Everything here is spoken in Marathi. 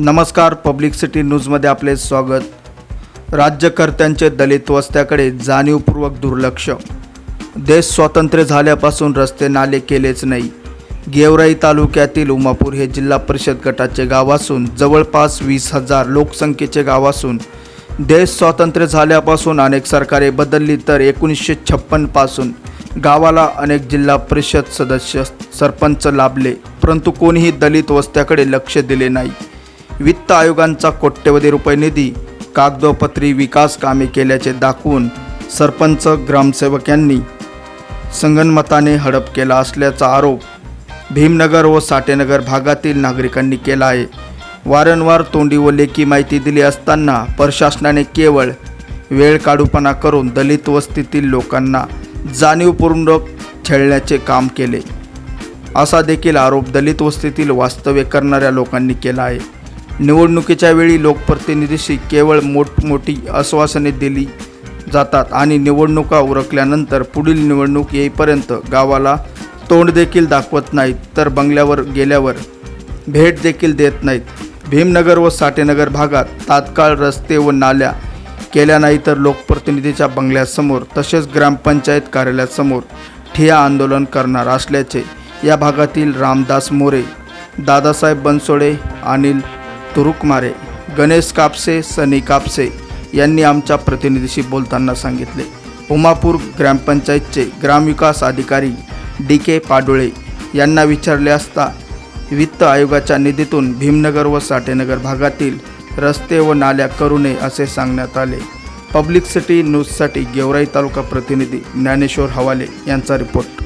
नमस्कार पब्लिक सिटी न्यूजमध्ये आपले स्वागत. राज्यकर्त्यांचे दलित वस्त्याकडे जाणीवपूर्वक दुर्लक्ष. देश स्वातंत्र्य झाल्यापासून रस्ते नाले केलेच नाही. गेवराई तालुक्यातील उमापूर हे जिल्हा परिषद गटाचे गाव असून जवळपास वीस हजार लोकसंख्येचे गाव असून देश स्वातंत्र्य झाल्यापासून अनेक सरकारे बदलली तर एकोणीसशे छप्पनपासून गावाला अनेक जिल्हा परिषद सदस्य सरपंच लाभले. परंतु कोणीही दलित वस्त्याकडे लक्ष दिले नाही. वित्त आयोगांचा कोट्यवधी रुपये निधी कागदोपत्री विकास कामे केल्याचे दाखवून सरपंच ग्रामसेवक यांनी संगनमताने हडप केला असल्याचा आरोप भीमनगर व साठेनगर भागातील नागरिकांनी केला आहे. वारंवार तोंडी व लेखी माहिती दिली असताना प्रशासनाने केवळ वेळ काढूपणा करून दलित वस्तीतील लोकांना जाणीवपूर्वक छेळण्याचे काम केले. असा देखील आरोप दलित वस्तीतील वास्तव्य करणाऱ्या लोकांनी केला आहे. निवडणुकीच्या वेळी लोकप्रतिनिधीशी केवळ मोठमोठी आश्वासने दिली जातात आणि निवडणुका उरकल्यानंतर पुढील निवडणूक येईपर्यंत गावाला तोंड देखील दाखवत नाहीत तर बंगल्यावर गेल्यावर भेट देखील देत नाहीत. भीमनगर व साठेनगर भागात तात्काळ रस्ते व नाल्या केल्या नाही तर लोकप्रतिनिधीच्या बंगल्यासमोर तसेच ग्रामपंचायत कार्यालयासमोर ठिया आंदोलन करणार असल्याचे या भागातील रामदास मोरे दादासाहेब बनसोडे अनिल तुरुकमारे गणेश कापसे सनी कापसे यांनी आमच्या प्रतिनिधीशी बोलताना सांगितले. उमापूर ग्रामपंचायतचे ग्रामविकास अधिकारी डी के पाडोळे यांना विचारले असता वित्त आयोगाच्या निधीतून भीमनगर व साठेनगर भागातील रस्ते व नाल्या करू नये असे सांगण्यात आले. पब्लिक सिटी न्यूजसाठी गेवराई तालुका प्रतिनिधी ज्ञानेश्वर हवाले यांचा रिपोर्ट.